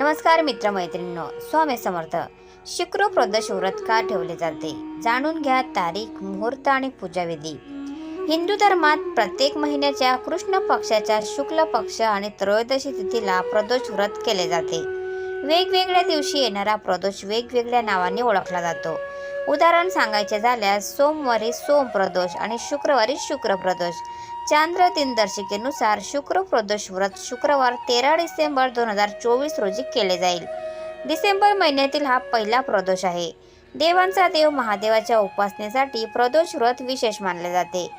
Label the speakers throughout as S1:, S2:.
S1: नमस्कार मित्रमैत्रिणींनो स्वामी समर्थ. शुक्र प्रदोष व्रत का ठेवले जाते? जाणून घ्या तारीख मुहूर्त आणि पूजाविधी. हिंदू धर्मात प्रत्येक महिन्याच्या कृष्ण पक्षाच्या शुक्ल पक्ष आणि त्रयोदशी तिथीला प्रदोष व्रत केले जाते. वेगवेगळ्या दिवशी येणारा प्रदोष वेगवेगळ्या नावाने ओळखला जातो. उदाहरण सांगायचे झाल्यास सोमवारी सोम प्रदोष आणि शुक्रवारी शुक्र प्रदोष. चांद्र दिनदर्शिकेनुसार शुक्र प्रदोष व्रत शुक्रवार तेरा डिसेंबर दोन हजार चोवीस रोजी केले जाईल. डिसेंबर महिन्यातील हा पहिला प्रदोष आहे. देवांचा देव महादेवाच्या उपासनेसाठी प्रदोष व्रत विशेष मानले जाते.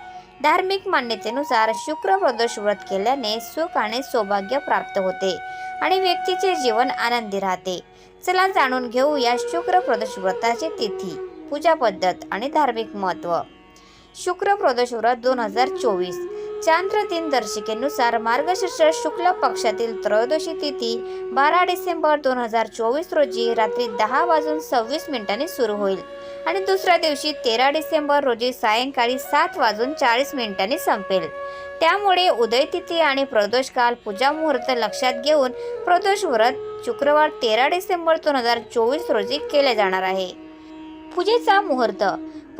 S1: धार्मिक मान्यतेनुसार शुक्र प्रदोष व्रत केल्याने सुख आणि सौभाग्य प्राप्त होते आणि व्यक्तीचे जीवन आनंदी राहते. चला जाणून घेऊ या शुक्र प्रदोष व्रताची तिथी पूजा पद्धत आणि धार्मिक महत्त्व. शुक्र प्रदोष व्रत दोन हजार चोवीस. चांद्र दिनदर्शिकेनुसार मार्गशीर्ष शुक्ल पक्षातील त्रयोदशी तिथी बारा डिसेंबर दोन हजार चोवीस रोजी रात्री दहा वाजून सव्वीस मिनिटांनी सुरू होईल. आणि दुसऱ्या दिवशी तेरा डिसेंबर रोजी सायंकाळी सात वाजून चाळीस मिनिटांनी संपेल. त्यामुळे उदय तिथी आणि प्रदोष काल पूजा मुहूर्त लक्षात घेऊन प्रदोष व्रत शुक्रवार तेरा डिसेंबर दोन हजार चोवीस रोजी केले जाणार आहे. पूजेचा मुहूर्त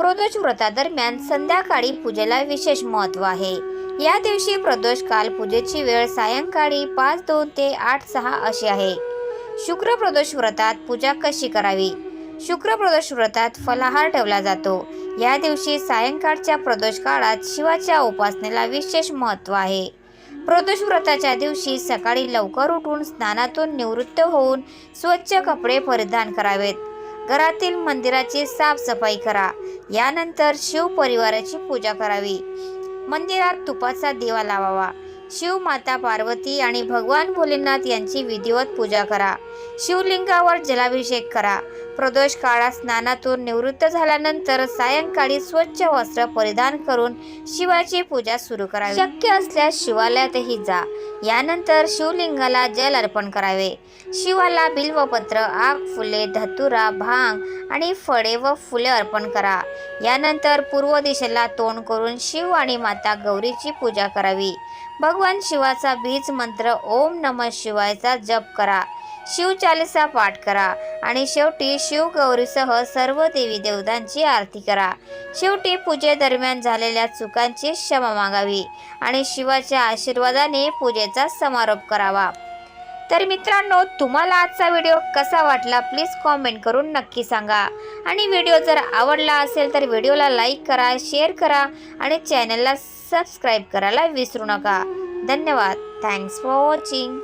S1: प्रदोष व्रतादरम्यान संध्याकाळी पूजेला विशेष महत्त्व आहे. या दिवशी प्रदोष काल पूजेची वेळ सायंकाळी पाच दोन ते आठ सहा अशी आहे. शुक्र प्रदोष व्रतात पूजा कशी करावी? शुक्र प्रदोष व्रतात फलाहार ठेवला जातो. या दिवशी सायंकाळच्या प्रदोष काळात शिवाच्या उपासनेला विशेष महत्त्व आहे. प्रदोष व्रताच्या दिवशी सकाळी लवकर उठून स्नानातून निवृत्त होऊन स्वच्छ कपडे परिधान करावेत. घरातील मंदिराची साफसफाई करा. यानंतर शिव परिवाराची पूजा करावी. मंदिरात तुपाचा दिवा लावावा. शिव माता पार्वती आणि भगवान भोलेनाथ यांची विधिवत पूजा करा. शिवलिंगावर जलाभिषेक करा. प्रदोष काळात स्नानातून निवृत्त झाल्यानंतर सायंकाळी स्वच्छ वस्त्र परिधान करून शिवाची पूजा सुरू करावी. शक्य असल्यास शिवालयातही जा. यानंतर शिवलिंगाला जल अर्पण करावे. शिवाला बिल्वपत्र आग फुले धतुरा भांग आणि फळे व फुले अर्पण करा. यानंतर पूर्व दिशेला तोंड करून शिव आणि माता गौरीची पूजा करावी. भगवान शिवाचा बीज मंत्र ओम नम शिवायचा जप करा. शिव चालिसा पाठ करा आणि शेवटी शिवगौरीसह सर्व देवी देवतांची आरती करा. शेवटी पूजेदरम्यान झालेल्या चुकांची क्षमा मागावी आणि शिवाच्या आशीर्वादाने पूजेचा समारोप करावा. तर मित्रांनो तुम्हाला आजचा व्हिडिओ कसा वाटला प्लीज कॉमेंट करून नक्की सांगा. आणि व्हिडिओ जर आवडला असेल तर व्हिडिओला लाईक करा शेअर करा आणि चॅनलला सबस्क्राईब करायला विसरू नका. धन्यवाद. Thanks for watching